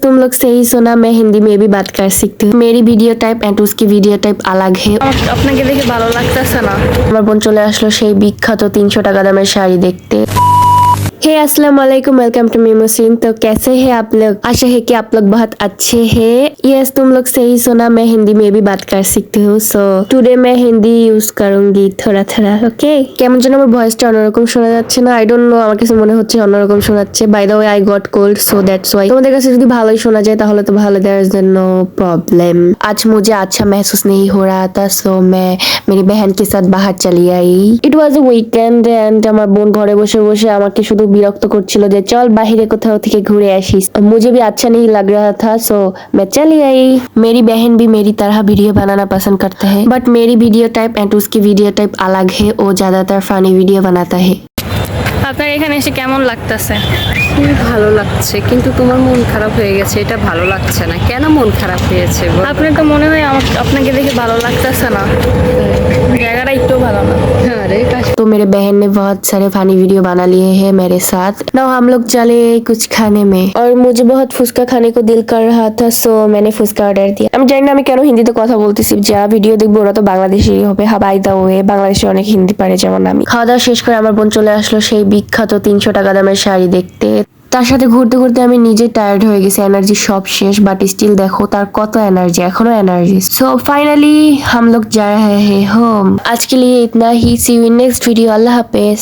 तुम लोग सही सुना मैं हिंदी में भी बात कर सकती हूँ मेरी वीडियो टाइप एंड उसकी वीडियो टाइप अलग है আপনাকে দেখে ভালো লাগতেছে না আমার বোন চলে আসলো সেই বিখ্যাত তিনশো টাকা দামের শাড়ি দেখতে हे अस्सलाम वालेकुम वेलकम टू मी मुस्लिम तो कैसे हैं आप लोग आशा है कि आप लोग बहुत अच्छे हैं यस तुम लोग सही सुना मैं हिंदी में भी बात कर सकती हूँ सो टुडे मैं हिंदी ইউজ করুঙ্গি থোড়া থোড়া ওকে কেমন যেন আমার ভয়েসটা অন্যরকম শোনা যাচ্ছে না আই ডোন্ট নো আমার কাছে মনে হচ্ছে অন্যরকম শোনাচ্ছে by the way I got cold so that's why তোমাদের কাছে যদি ভালোই শোনা যায় তাহলে তো ভালো দেয়ার इज नो प्रॉब्लम आज मुझे अच्छा महसूस नहीं हो रहा था सो मैं मेरी बहन के साथ बाहर चली आई ইট ওয়াজ এ উইকেন্ড এন্ড আমার বোন ঘরে বসে বসে আমাকে শুধু বিরক্ত করছিল যে চল বাহিরে কোথাও থেকে ঘুরে আসিস मुझे भी अच्छा नहीं लग रहा था सो मैं चली आई मेरी बहन भी मेरी तरह वीडियो बनाना पसंद करता है बट मेरी वीडियो टाइप एंड उसकी वीडियो टाइप अलग है वो ज्यादातर फनी वीडियो बनाता है আপনার এখানে এসে কেমন লাগতেছে খুবই ভালো লাগছে কিন্তু তোমার মন খারাপ হয়ে গেছে এটা ভালো লাগছে না কেন মন খারাপ হয়েছে বলো? আপনার তো মনে হয় আমার আপনাকে দেখে ভালো লাগতেছে না জায়গাটা একটু ভালো না আরে কাশ तो मेरे बहन ने बहुत सारे फनी वीडियो बना लिए हैं मेरे साथ ना हम लोग चले कुछ खाने में और मुझे बहुत फुसका खाने को दिल कर रहा था सो मैंने फुसका ऑर्डर दिया আমি জানি না আমি কেন হিন্দিতে কথা বলতেছি যারা ভিডিও দেখবো ওরা তো বাংলাদেশি হবে হাবাই দা ওয়ে বাংলাদেশে অনেক হিন্দি পারে যেমন আমি খাওয়া দাওয়া শেষ করে আমার বোন চলে আসলো সেই বিখ্যাত তিনশো টাকা দামের শাড়ি দেখতে তার সাথে ঘুরতে ঘুরতে আমি নিজে টায়ার্ড হয়ে গেছি এনার্জি সব শেষ বাট স্টিল দেখো তার কত এনার্জি এখনও এনার্জি সো ফাইনালি হাম যায় হ্যাঁ, হ্যাঁ, হ্যাঁ হে হোম আজকে লিয়ে ইতনা হি সি ইউ নেক্সট ভিডিও আল্লাহ হাফেজ।